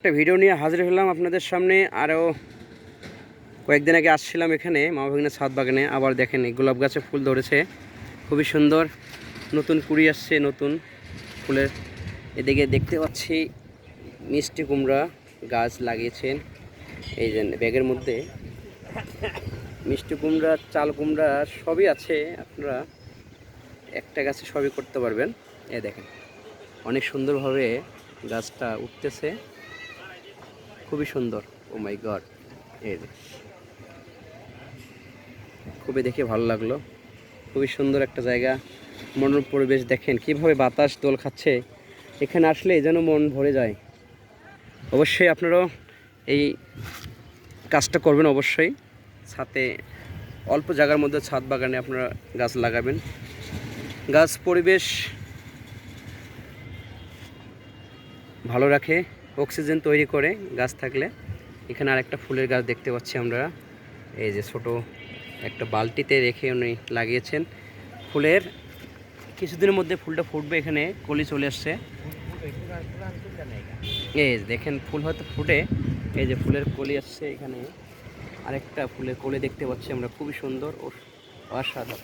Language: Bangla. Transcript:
একটা ভিডিও নিয়ে হাজির হলাম আপনাদের সামনে। আরও কয়েকদিন আগে আসছিলাম এখানে, মা ভাগিনা ছাদ বাগানে। আবার দেখেন গোলাপ গাছে ফুল ধরেছে। খুবই সুন্দর। নতুন কুড়ি আসছে, নতুন ফুলের। এদিকে দেখতে পাচ্ছি মিষ্টি কুমড়া গাছ লাগিয়েছেন। এই যে ব্যাগের মধ্যে মিষ্টি কুমড়া, চাল কুমড়া সবই আছে। আপনারা একটা গাছে সবই করতে পারবেন। এ দেখেন, অনেক সুন্দরভাবে গাছটা উঠতেছে। খুবই সুন্দর। Oh my god. যে। খুবই দেখে ভালো লাগল। খুবই সুন্দর একটা জায়গা। মনোরম পরিবেশ দেখেন, কীভাবে বাতাস দোল খাচ্ছে। এখানে আসলে যেন মন ভরে যায়। অবশ্যই আপনারাও এই কাজটা করবেন অবশ্যই। ছাতে অল্প জায়গার মধ্যে ছাদ বাগানে আপনারা গাছ লাগাবেন। গাছ পরিবেশ ভালো রাখে। অক্সিজেন তৈরি করে গাছ থাকলে। এখানে আরেকটা ফুলের গাছ দেখতে পাচ্ছি আমরা। এই যে ছোট একটা বালতিতে রেখে উনি লাগিয়েছেন। ফুলের কিছুদিনের মধ্যে ফুলটা ফুটবে এখানে, কলি চলে আসছে। এই দেখেন, ফুল হয়তো ফুটে। এই যে ফুলের কলি আসছে এখানে। আরেকটা ফুলের কলি দেখতে পাচ্ছি আমরা, খুবই সুন্দর ও অসাধারণ।